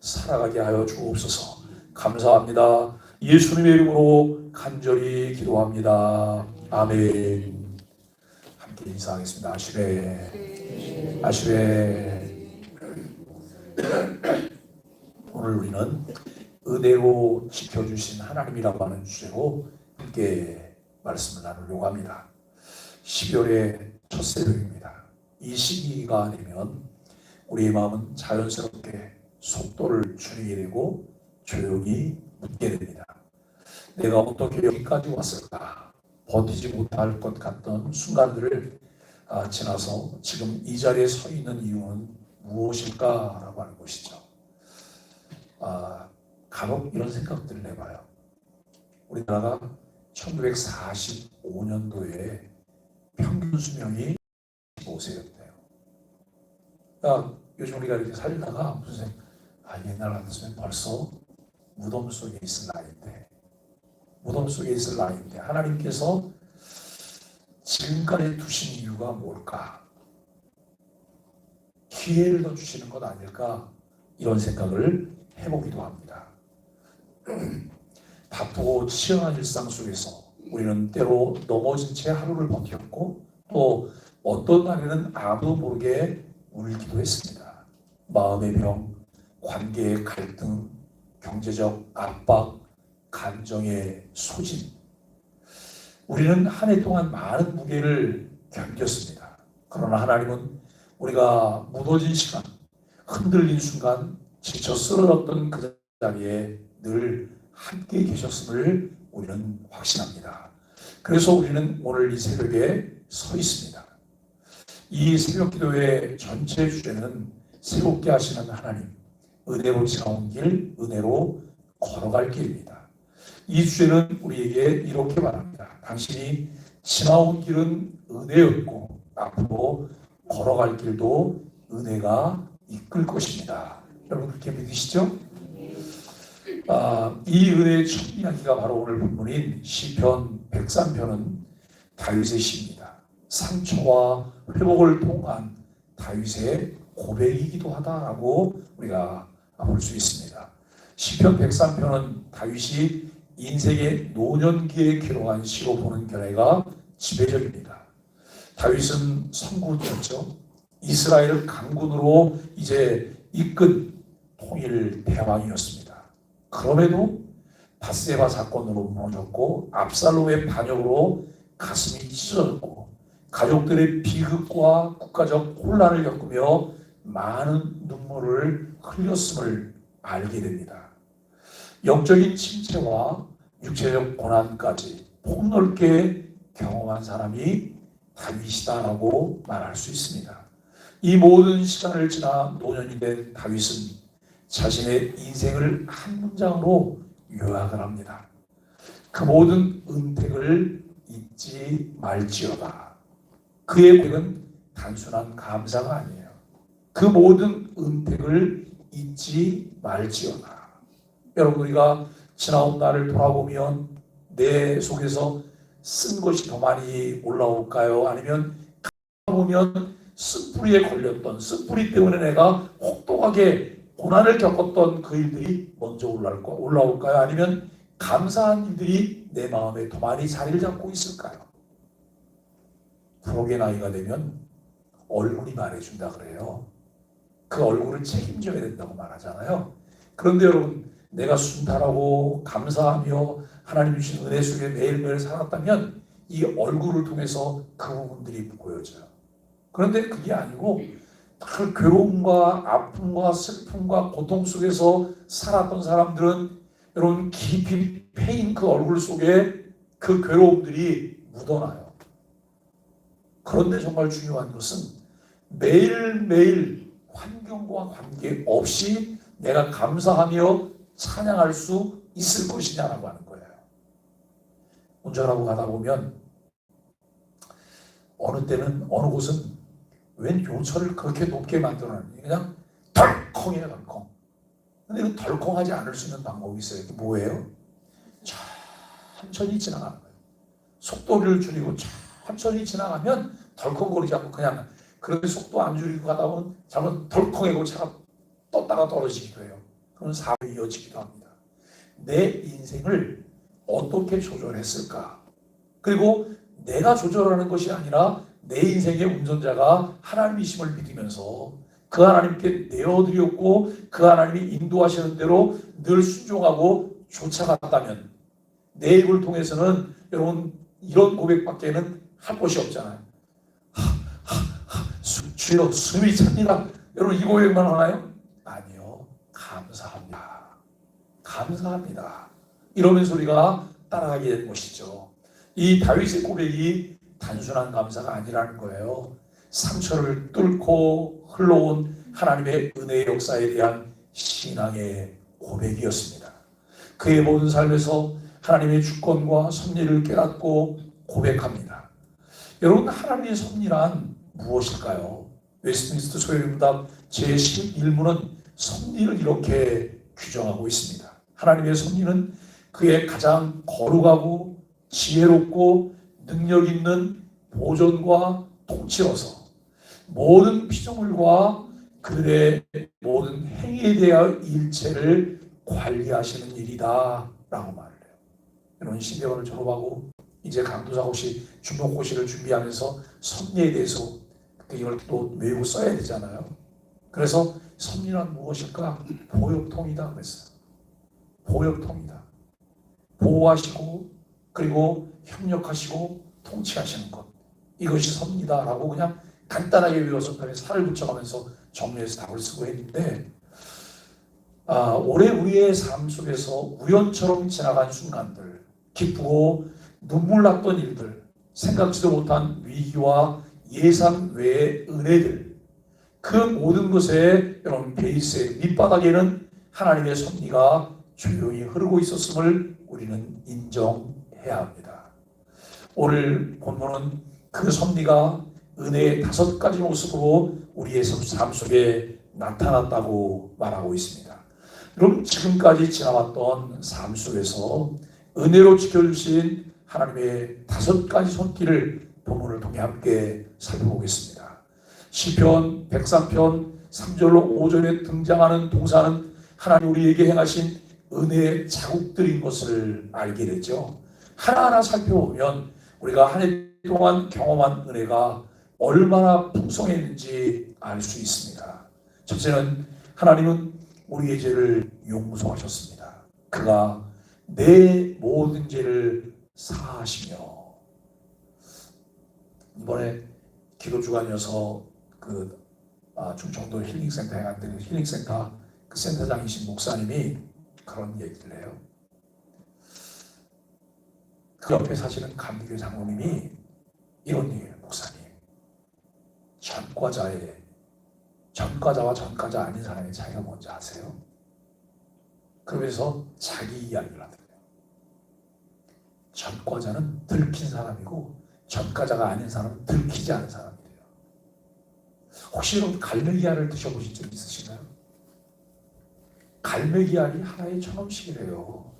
살아가게 하여 주옵소서. 감사합니다. 예수님의 이름으로 간절히 기도합니다. 아멘. 함께 인사하겠습니다. 아시레. 아시레. 오늘 우리는 은혜로 지켜주신 하나님이라고 하는 주제로 함께 말씀을 나누려고 합니다. 12월의 첫 새벽입니다. 이 시기가 되면 우리의 마음은 자연스럽게 속도를 줄이게 되고 조용히 묻게 됩니다. 내가 어떻게 여기까지 왔을까? 버티지 못할 것 같던 순간들을 아, 지나서 지금 이 자리에 서 있는 이유는 무엇일까라고 하는 것이죠. 아, 간혹 이런 생각들을 해봐요. 우리나라가 1945년도에 평균 수명이 15세였대요. 그러니까 요즘 우리가 이렇게 살다가 무슨 아 옛날 같았으면 벌써 무덤 속에 있을 나이인데 무덤 속에 있을 나이인데 하나님께서 지금까지 두신 이유가 뭘까? 기회를 더 주시는 것 아닐까? 이런 생각을 해보기도 합니다. 바쁘고 치열한 일상 속에서 우리는 때로 넘어진 채 하루를 버텼고 또 어떤 날에는 아무도 모르게 울기도 했습니다. 마음의 병, 관계의 갈등, 경제적 압박, 감정의 소진. 우리는 한 해 동안 많은 무게를 견뎠습니다. 그러나 하나님은 우리가 무너진 시간, 흔들린 순간, 지쳐 쓰러졌던 그 자리에 늘 함께 계셨음을 우리는 확신합니다. 그래서 우리는 오늘 이 새벽에 서 있습니다. 이 새벽 기도의 전체 주제는 새롭게 하시는 하나님, 은혜로 지나온 길, 은혜로 걸어갈 길입니다. 이 주제는 우리에게 이렇게 말합니다. 당신이 지나온 길은 은혜였고 앞으로 걸어갈 길도 은혜가 이끌 것입니다. 여러분 그렇게 믿으시죠? 아, 이 은혜의 첫 이야기가 바로 오늘 본문인 시편 103편은 다윗의 시입니다. 상처와 회복을 통한 다윗의 고백이기도 하다라고 우리가 볼 수 있습니다. 시편 103편은 다윗이 인생의 노년기에 기록한 시로 보는 견해가 지배적입니다. 다윗은 선구였죠. 이스라엘 강군으로 이제 이끈 통일 대왕이었습니다. 그럼에도 바세바 사건으로 무너졌고 압살롬의 반역으로 가슴이 찢어졌고 가족들의 비극과 국가적 혼란을 겪으며 많은 눈물을 흘렸음을 알게 됩니다. 영적인 침체와 육체적 고난까지 폭넓게 경험한 사람이 다윗이다라고 말할 수 있습니다. 이 모든 시간을 지나 노년이 된 다윗은 자신의 인생을 한 문장으로 요약을 합니다. 그 모든 은택을 잊지 말지어다. 그의 고백은 단순한 감사가 아니에요. 그 모든 은택을 잊지 말지어다. 여러분 우리가 지나온 날을 돌아보면 내 속에서 쓴 것이 더 많이 올라올까요? 아니면 보면 쓴뿌리에 걸렸던 쓴뿌리 때문에 내가 혹독하게 고난을 겪었던 그 일들이 먼저 올라올까, 올라올까요? 아니면 감사한 일들이 내 마음에 더 많이 자리를 잡고 있을까요? 부록의 나이가 되면 얼굴이 말해준다 그래요. 그 얼굴을 책임져야 된다고 말하잖아요. 그런데 여러분, 내가 순탄하고 감사하며 하나님 주신 은혜 속에 매일매일 살았다면 이 얼굴을 통해서 그 부분들이 보여져요. 그런데 그게 아니고 그 괴로움과 아픔과 슬픔과 고통 속에서 살았던 사람들은 여러분 깊이 패인 그 얼굴 속에 그 괴로움들이 묻어나요. 그런데 정말 중요한 것은 매일매일 환경과 관계없이 내가 감사하며 찬양할 수 있을 것이냐라고 하는 거예요. 운전하고 가다 보면 어느 때는 어느 곳은 웬 요철을 그렇게 높게 만들어놨니? 그냥 덜컹이에요, 덜컹. 근데 그 덜컹하지 않을 수 있는 방법이 있어요. 그게 뭐예요? 천천히 지나가는 거예요. 속도를 줄이고 천천히 지나가면 덜컹거리지 않고 그냥 그렇게 속도 안 줄이고 가다 보면 잘못 덜컹이고 차가 떴다가 떨어지기도 해요. 그런 사업이 이어지기도 합니다. 내 인생을 어떻게 조절했을까? 그리고 내가 조절하는 것이 아니라 내 인생의 운전자가 하나님이심을 믿으면서 그 하나님께 내어드렸고 그 하나님이 인도하시는 대로 늘 순종하고 쫓아갔다면 내 입을 통해서는 여러분 이런 고백밖에는 할 것이 없잖아요. 주여 숨이 찹니다. 여러분 이 고백만 하나요? 아니요. 감사합니다. 감사합니다. 이러면서 우리가 따라가게 되는 것이죠. 이 다윗의 고백이 단순한 감사가 아니라는 거예요. 상처를 뚫고 흘러온 하나님의 은혜의 역사에 대한 신앙의 고백이었습니다. 그의 모든 삶에서 하나님의 주권과 섭리를 깨닫고 고백합니다. 여러분, 하나님의 섭리란 무엇일까요? 웨스트민스터 소요문답 제11문은 섭리를 이렇게 규정하고 있습니다. 하나님의 섭리는 그의 가장 거룩하고 지혜롭고 능력 있는 보존과 통치로서 모든 피조물과 그들의 모든 행위에 대하여 일체를 관리하시는 일이다 라고 말을 해요. 여러분 신대원을 졸업하고 이제 강도사 고시 중목고시를 준비하면서 섭리에 대해서 이걸 또 외우고 써야 되잖아요. 그래서 섭리란 무엇일까? 보역통이다 그랬어요. 보역통이다. 보호하시고 그리고 협력하시고 통치하시는 것 이것이 섭리다라고 그냥 간단하게 외워서 그다음에 살을 붙여가면서 정리해서 답을 쓰고 했는데 아, 올해 우리의 삶 속에서 우연처럼 지나간 순간들 기쁘고 눈물 났던 일들 생각지도 못한 위기와 예상 외의 은혜들 그 모든 것에 여러분 베이스의 밑바닥에는 하나님의 섭리가 조용히 흐르고 있었음을 우리는 인정해야 합니다. 오늘 본문은 그 섭리가 은혜의 다섯 가지 모습으로 우리의 삶 속에 나타났다고 말하고 있습니다. 여러분 지금까지 지나왔던 삶 속에서 은혜로 지켜주신 하나님의 다섯 가지 손길을 본문을 통해 함께 살펴보겠습니다. 시편 103편 3절로 5절에 등장하는 동사는 하나님 우리에게 행하신 은혜의 자국들인 것을 알게 되죠. 하나하나 살펴보면 우리가 한 해 동안 경험한 은혜가 얼마나 풍성했는지 알 수 있습니다. 첫째는 하나님은 우리의 죄를 용서하셨습니다. 그가 내 모든 죄를 사하시며 이번에 기도 주간이어서 그 아, 충청도 힐링센터에 그 힐링센터 그 센터장이신 목사님이 그런 얘기를 해요. 그 옆에 사시는 감리교 장로님이 이런 얘기예요, 목사님. 전과자의 전과자와 전과자 아닌 사람의 차이가 뭔지 아세요? 그러면서 자기 이야기를 하더래요. 전과자는 들킨 사람이고 전과자가 아닌 사람은 들키지 않은 사람이래요. 혹시 여러분 갈매기알을 드셔보신 적 있으신가요? 갈매기알이 하나에 천 원씩이래요.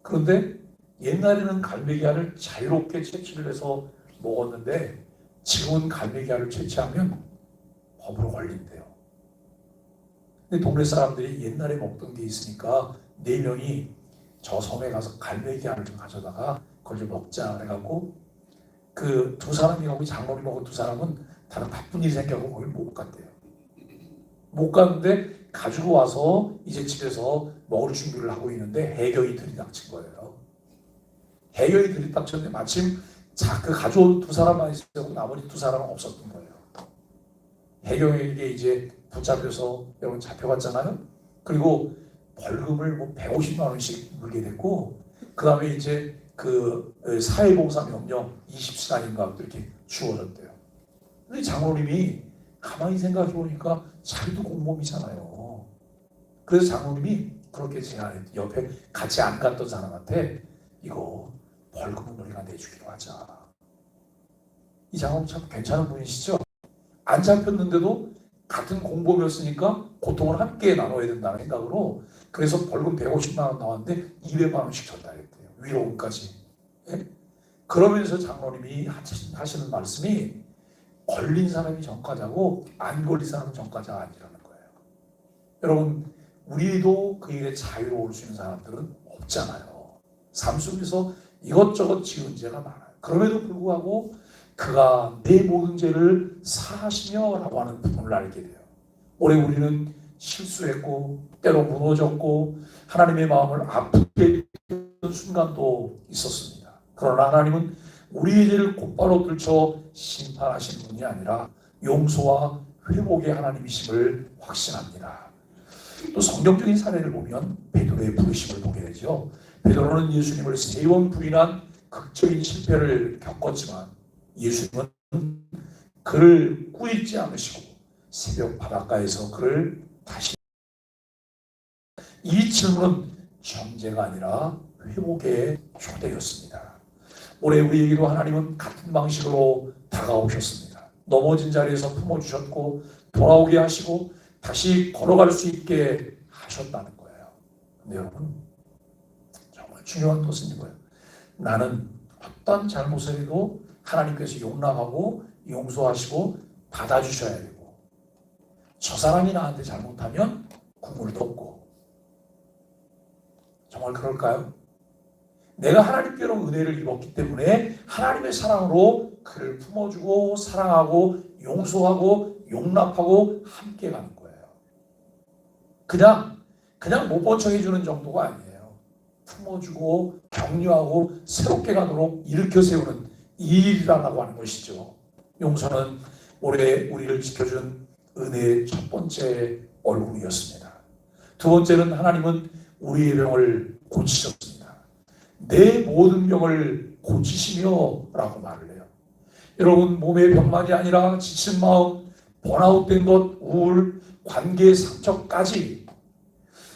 그런데 옛날에는 갈매기알을 자유롭게 채취를 해서 먹었는데 지금은 갈매기알을 채취하면 법으로 걸린대요. 근데 동네 사람들이 옛날에 먹던 게 있으니까 네 명이 저 섬에 가서 갈매기알을 좀 가져다가 그걸 좀 먹자 그래갖고 그 두 사람이 가고 장로님하고 두 사람은 다른 바쁜 일이 생겨서 거길 못 갔대요. 못 갔는데 가지고 와서 이제 집에서 먹을 준비를 하고 있는데 해경이 들이닥친 거예요. 해경이 들이닥쳤는데 마침 자, 그 가져온 두 사람만 있었고 나머지 두 사람은 없었던 거예요. 해경에게 이제 붙잡혀서 여러분 잡혀갔잖아요. 그리고 벌금을 뭐 150만 원씩 물게 됐고 그 다음에 이제 그 사회봉사 명령 20시간인가 이렇게 주어졌대요. 근데 장로님이 가만히 생각해 보니까 자기도 공범이잖아요. 그래서 장로님이 그렇게 제안했 옆에 같이 안 갔던 사람한테 이거 벌금은 우리가 내주기로 하자. 이 장로님 참 괜찮은 분이시죠? 안 잡혔는데도 같은 공범이었으니까 고통을 함께 나눠야 된다는 생각으로 그래서 벌금 150만 원 나왔는데 200만 원씩 전달했대요. 위로금까지. 예? 그러면서 장로님이 하시는 말씀이 걸린 사람이 전과자고 안 걸린 사람은 전과자가 아니라는 거예요. 여러분 우리도 그 일에 자유로울 수 있는 사람들은 없잖아요. 삶 속에서 이것저것 지은 죄가 많아요. 그럼에도 불구하고 그가 내 모든 죄를 사하시며 라고 하는 부분을 알게 돼요. 올해 우리는 실수했고 때로 무너졌고 하나님의 마음을 아프게 했던 순간도 있었습니다. 그러나 하나님은 우리의 죄를 곧바로 들쳐 심판하시는 분이 아니라 용서와 회복의 하나님이심을 확신합니다. 또 성경적인 사례를 보면 베드로의 부르심을 보게 되죠. 베드로는 예수님을 세 번 부인한 극적인 실패를 겪었지만 예수님은 그를 꾸짖지 않으시고 새벽 바닷가에서 그를 다시 이 질문은 정죄가 아니라 회복의 초대였습니다. 올해 우리에게도 하나님은 같은 방식으로 다가오셨습니다. 넘어진 자리에서 품어주셨고 돌아오게 하시고 다시 걸어갈 수 있게 하셨다는 거예요. 근데 여러분 정말 중요한 것은 이거예요. 나는 어떤 잘못을 해도 하나님께서 용납하고 용서하시고 받아주셔야 되고 저 사람이 나한테 잘못하면 국물도 없고 정말 그럴까요? 내가 하나님께로 은혜를 입었기 때문에 하나님의 사랑으로 그를 품어주고 사랑하고 용서하고 용납하고 함께 가는 거예요. 그냥 그냥 못 번쩍해 주는 정도가 아니에요. 품어주고 격려하고 새롭게 가도록 일으켜 세우는 일이라고 하는 것이죠. 용서는 올해 우리를 지켜준 은혜의 첫 번째 얼굴이었습니다. 두 번째는 하나님은 우리의 병을 고치셨습니다. 내 모든 병을 고치시며라고 말을 해요. 여러분 몸의 병만이 아니라 지친 마음, 번아웃된 것, 우울, 관계 상처까지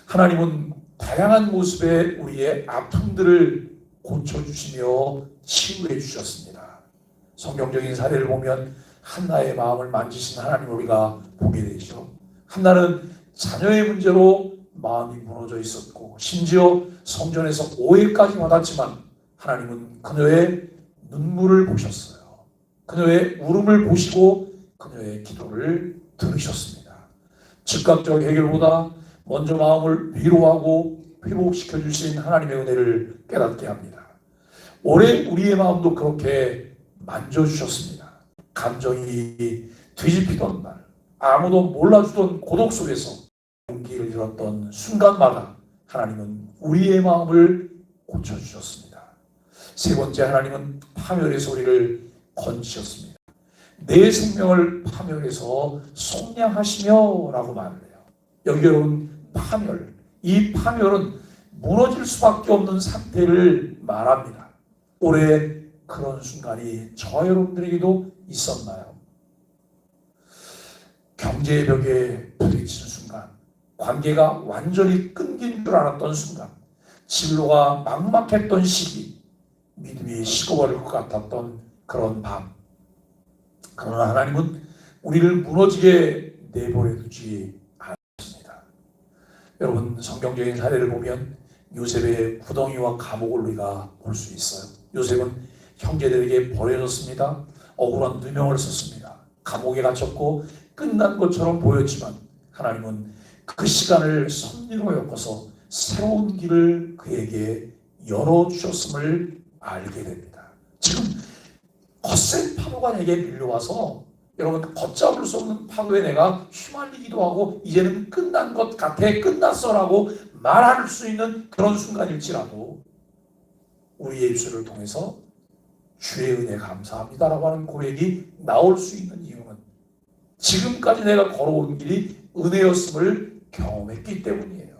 하나님은 다양한 모습의 우리의 아픔들을 고쳐주시며 치유해 주셨습니다. 성경적인 사례를 보면 한나의 마음을 만지신 하나님 우리가 보게 되죠. 한나는 자녀의 문제로 마음이 무너져 있었고 심지어 성전에서 오해까지 받았지만 하나님은 그녀의 눈물을 보셨어요. 그녀의 울음을 보시고 그녀의 기도를 들으셨습니다. 즉각적 해결보다 먼저 마음을 위로하고 회복시켜 주신 하나님의 은혜를 깨닫게 합니다. 올해 우리의 마음도 그렇게 만져주셨습니다. 감정이 뒤집히던 날, 아무도 몰라주던 고독 속에서 용기를 잃었던 순간마다 하나님은 우리의 마음을 고쳐주셨습니다. 세 번째 하나님은 파멸의 소리를 건지셨습니다. 내 생명을 파멸해서 속량하시며 라고 말을 해요. 여기 여러분 파멸, 이 파멸은 무너질 수밖에 없는 상태를 말합니다. 올해 그런 순간이 저와 여러분들에게도 있었나요? 경제의 벽에 부딪히는 순간, 관계가 완전히 끊긴 줄 알았던 순간, 진로가 막막했던 시기, 믿음이 식어버릴 것 같았던 그런 밤. 그러나 하나님은 우리를 무너지게 내버려 두지 않습니다. 여러분 성경적인 사례를 보면 요셉의 구덩이와 감옥을 우리가 볼 수 있어요. 요셉은 형제들에게 버려졌습니다. 억울한 누명을 썼습니다. 감옥에 갇혔고 끝난 것처럼 보였지만 하나님은 그 시간을 섭리로 엮어서 새로운 길을 그에게 열어주셨음을 알게 됩니다. 지금 거센 파도가 내게 밀려와서 여러분 걷잡을 수 없는 파도에 내가 휘말리기도 하고 이제는 끝난 것 같아 끝났어라고 말할 수 있는 그런 순간일지라도 우리의 입술을 통해서 주의 은혜 감사합니다라고 하는 고백이 나올 수 있는 이유는 지금까지 내가 걸어온 길이 은혜였음을 경험했기 때문이에요.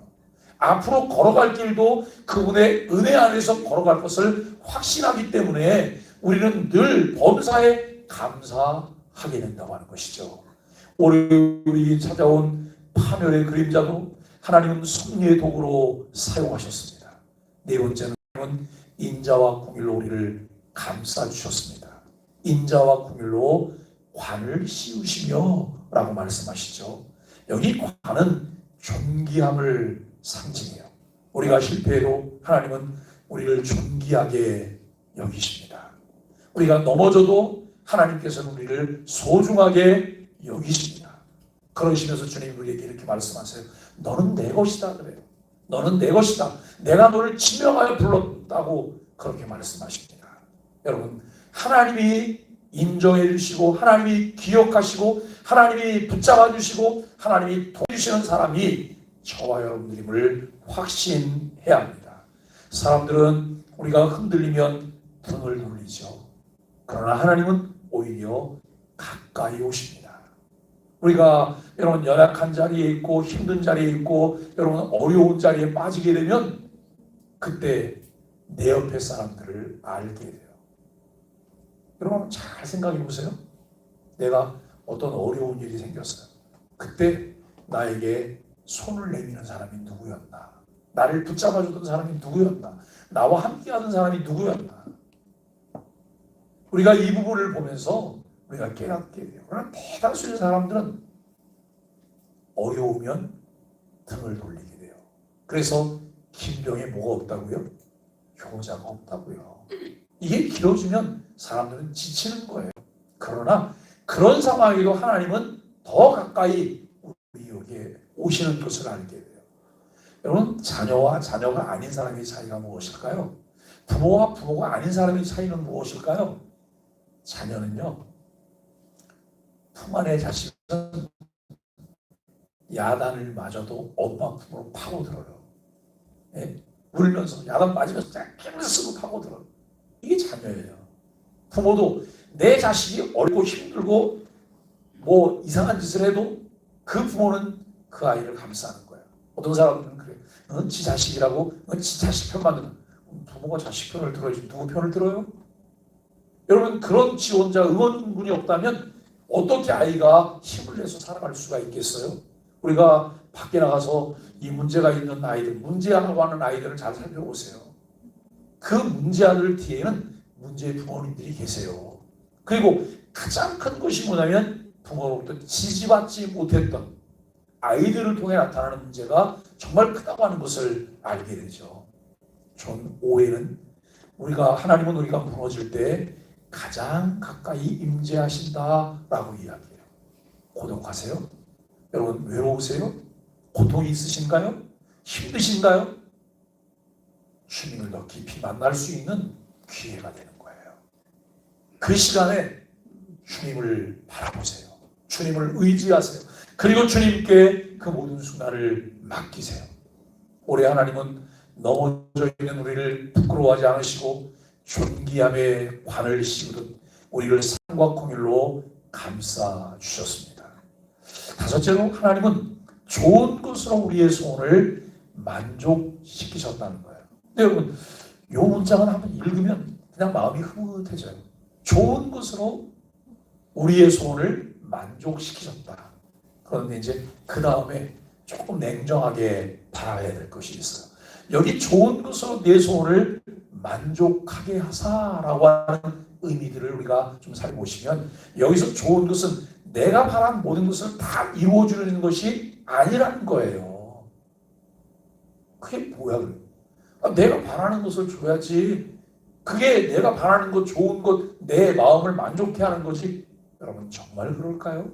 앞으로 걸어갈 길도 그분의 은혜 안에서 걸어갈 것을 확신하기 때문에 우리는 늘 범사에 감사하게 된다고 하는 것이죠. 올해 우리 찾아온 파멸의 그림자도 하나님은 섭리의 도구로 사용하셨습니다. 네 번째는 인자와 공일로 우리를 감싸 주셨습니다. 인자와 공일로 관을 씌우시며 라고 말씀하시죠. 여기 관은 존귀함을 상징해요. 우리가 실패해도 하나님은 우리를 존귀하게 여기십니다. 우리가 넘어져도 하나님께서는 우리를 소중하게 여기십니다. 그러시면서 주님 우리에게 이렇게 말씀하세요. 너는 내 것이다 그래요. 너는 내 것이다. 내가 너를 지명하여 불렀다고 그렇게 말씀하십니다. 여러분 하나님이 인정해 주시고 하나님이 기억하시고 하나님이 붙잡아 주시고 하나님이 도와주시는 사람이 저와 여러분들임을 확신해야 합니다. 사람들은 우리가 흔들리면 등을 돌리죠. 그러나 하나님은 오히려 가까이 오십니다. 우리가 여러분 연약한 자리에 있고 힘든 자리에 있고 여러분 어려운 자리에 빠지게 되면 그때 내 옆에 사람들을 알게 돼요. 여러분 잘 생각해 보세요. 내가 어떤 어려운 일이 생겼어요. 그때 나에게 손을 내미는 사람이 누구였나? 나를 붙잡아주던 사람이 누구였나? 나와 함께하던 사람이 누구였나? 우리가 이 부분을 보면서 우리가 깨닫게 돼요. 그러나 대다수의 사람들은 어려우면 등을 돌리게 돼요. 그래서 긴 병에 뭐가 없다고요? 효자가 없다고요. 이게 길어지면 사람들은 지치는 거예요. 그러나 그런 상황에도 하나님은 더 가까이 우리 여기에 오시는 것을 알게 돼요. 여러분 자녀와 자녀가 아닌 사람의 차이가 무엇일까요? 부모와 부모가 아닌 사람의 차이는 무엇일까요? 자녀는요 품 안의 자식은 야단을 맞아도 엄마 품으로 파고들어요. 예? 울면서 야단 맞으면서 힘을 쓰고 파고들어요. 이게 자녀예요. 부모도 내 자식이 어리고 힘들고 뭐 이상한 짓을 해도 그 부모는 그 아이를 감싸는 거예요. 어떤 사람들은 그래요. 응? 지 자식이라고 응? 지 자식 편만 들어. 부모가 자식 편을 들어야지 누구 편을 들어요? 여러분 그런 지원자 응원군이 없다면 어떻게 아이가 힘을 내서 살아갈 수가 있겠어요? 우리가 밖에 나가서 이 문제가 있는 아이들, 문제 하고 하는 아이들을 잘 살펴보세요. 그 문제아들 뒤에는 문제의 부모님들이 계세요. 그리고 가장 큰 것이 뭐냐면 부모로부터 지지받지 못했던 아이들을 통해 나타나는 문제가 정말 크다고 하는 것을 알게 되죠. 존 오해는 우리가 하나님은 우리가 무너질 때 가장 가까이 임재하신다라고 이야기해요. 고독하세요? 여러분 외로우세요? 고통이 있으신가요? 힘드신가요? 주님을 더 깊이 만날 수 있는 기회가 되는 거예요. 그 시간에 주님을 바라보세요. 주님을 의지하세요. 그리고 주님께 그 모든 순간을 맡기세요. 올해 하나님은 넘어져 있는 우리를 부끄러워하지 않으시고 존귀함의 관을 씌우듯 우리를 산과 공일로 감싸 주셨습니다. 다섯째로 하나님은 좋은 것으로 우리의 소원을 만족시키셨다는 거예요. 근데 여러분, 이 문장을 한번 읽으면 그냥 마음이 흐뭇해져요. 좋은 것으로 우리의 소원을 만족시키셨다. 그런데 이제 그 다음에 조금 냉정하게 바라야 될 것이 있어요. 여기 좋은 것으로 내 소원을 만족하게 하사라고 하는 의미들을 우리가 좀 살펴보시면 여기서 좋은 것은 내가 바란 모든 것을 다 이루어주는 것이 아니라는 거예요. 그게 뭐야 그래? 아, 내가 바라는 것을 줘야지. 그게 내가 바라는 것 좋은 것 내 마음을 만족해 하는 것이 여러분 정말 그럴까요?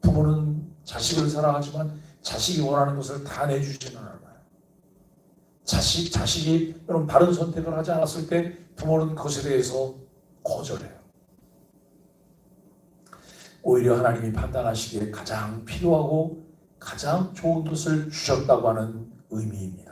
부모는 자식을 사랑하지만 자식이 원하는 것을 다 내주지는 않아요. 자식, 자식이 여러분 바른 선택을 하지 않았을 때 부모는 그것에 대해서 거절해요. 오히려 하나님이 판단하시기에 가장 필요하고 가장 좋은 것을 주셨다고 하는 의미입니다.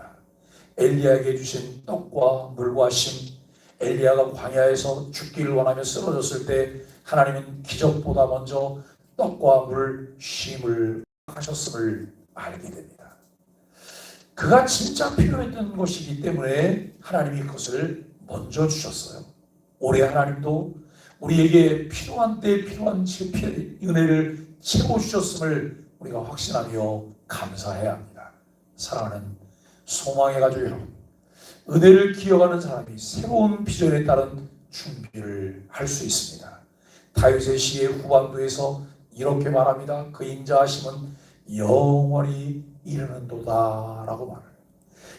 엘리야에게 주신 떡과 물과 심, 엘리야가 광야에서 죽기를 원하며 쓰러졌을 때 하나님은 기적보다 먼저 떡과 물, 쉼을 하셨음을 알게 됩니다. 그가 진짜 필요했던 것이기 때문에 하나님이 그것을 먼저 주셨어요. 올해 하나님도 우리에게 필요한 때 필요한 은혜를 채워 주셨음을 우리가 확신하며 감사해야 합니다. 사랑하는 여러분, 은혜를 기억하는 사람이 새로운 비전에 따른 준비를 할 수 있습니다. 다윗의 시의 후반부에서 이렇게 말합니다. 그 인자하심은 영원히 이르는도다 라고 말해요.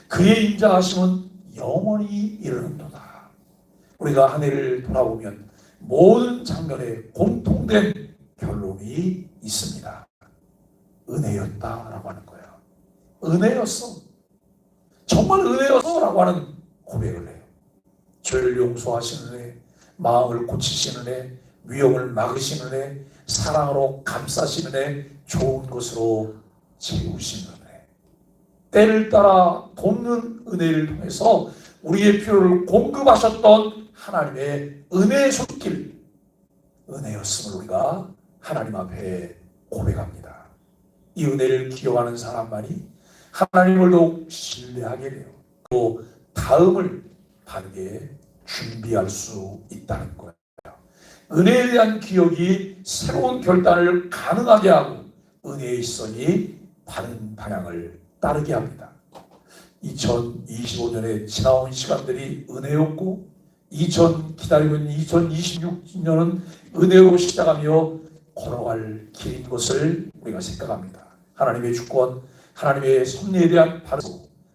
그의 인자하심은 영원히 이르는도다. 우리가 한 해를 돌아보면 모든 장면에 공통된 결론이 있습니다. 은혜였다라고 하는 거예요. 은혜였어. 정말 은혜였어라고 하는 고백을 해요. 죄를 용서하시는 은혜, 마음을 고치시는 은혜, 위험을 막으시는 은혜, 사랑으로 감싸시는 은혜, 좋은 것으로 채우시는 은혜. 때를 따라 돕는 은혜를 통해서 우리의 필요를 공급하셨던 하나님의 은혜의 손길, 은혜였음을 우리가 하나님 앞에 고백합니다. 이 은혜를 기억하는 사람만이 하나님을 더욱 신뢰하게 돼요. 또 다음을 바르게 준비할 수 있다는 거예요. 은혜에 대한 기억이 새로운 결단을 가능하게 하고 은혜의 시선이 바른 방향을 따르게 합니다. 2025년에 지나온 시간들이 은혜였고 2000 기다리고 있는 2026년은 은혜로 시작하며 걸어갈 길인 것을 우리가 생각합니다. 하나님의 주권, 하나님의 섭리에 대한 바로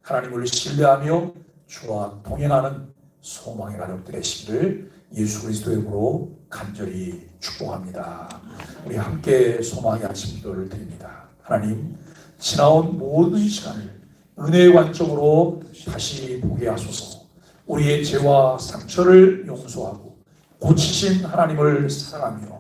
하나님을 신뢰하며 주와 동행하는 소망의 가족들 되시기를 예수 그리스도의 이름으로 간절히 축복합니다. 우리 함께 소망의 아침 기도를 드립니다. 하나님, 지나온 모든 시간을 은혜의 관점으로 다시 보게 하소서. 우리의 죄와 상처를 용서하고 고치신 하나님을 사랑하며